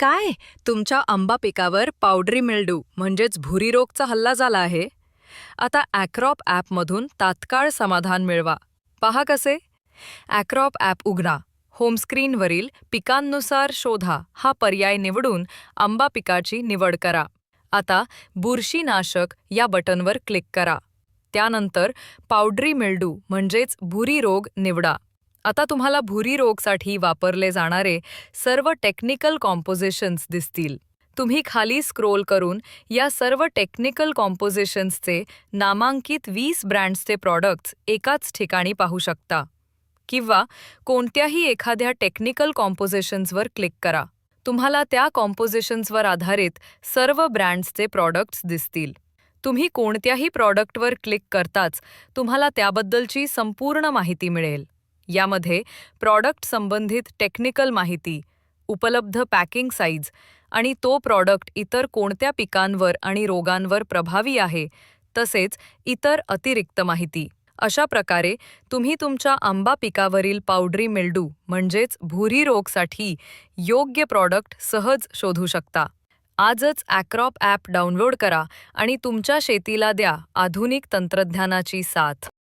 काय? तुमच्या आंबा पिकावर पावडरी मिल्डू म्हणजेच भुरी रोगचा हल्ला झाला आहे? आता ॲक्रॉप ॲपमधून तात्काळ समाधान मिळवा. पहा कसे? ॲक्रॉप ॲप उघडा. होमस्क्रीनवरील पिकांनुसार शोधा. हा पर्याय निवडून आंबा पिकाची निवड करा. आता बुरशीनाशक या बटनवर क्लिक करा. त्यानंतर पावडरी मिल्डू म्हणजेच भुरी रोग निवडा. आता तुम्हाला भुरी रोगसाठी वापरले जाणारे सर्व टेक्निकल कॉम्पोजिशन्स दिसतील. तुम्ही खाली स्क्रोल करून या सर्व टेक्निकल कॉम्पोजिशन्सचे नामांकित वीस ब्रँड्सचे प्रॉडक्ट्स एकाच ठिकाणी पाहू शकता. किंवा कोणत्याही एखाद्या टेक्निकल कॉम्पोजिशन्सवर क्लिक करा. तुम्हाला त्या कॉम्पोजिशन्सवर आधारित सर्व ब्रँड्सचे प्रॉडक्ट्स दिसतील. तुम्ही कोणत्याही प्रॉडक्टवर क्लिक करताच तुम्हाला त्याबद्दलची संपूर्ण माहिती मिळेल. यामध्ये प्रॉडक्ट संबंधित टेक्निकल माहिती उपलब्ध पॅकिंग साईज आणि तो प्रॉडक्ट इतर कोणत्या पिकांवर आणि रोगांवर प्रभावी आहे तसेच इतर अतिरिक्त माहिती. अशा प्रकारे तुम्ही तुमच्या आंबा पिकावरील पावडरी मिल्डू म्हणजेच भुरी रोगसाठी योग्य प्रॉडक्ट सहज शोधू शकता. आजच ॲक्रॉप ॲप डाउनलोड करा आणि तुमच्या शेतीला द्या आधुनिक तंत्रज्ञानाची साथ.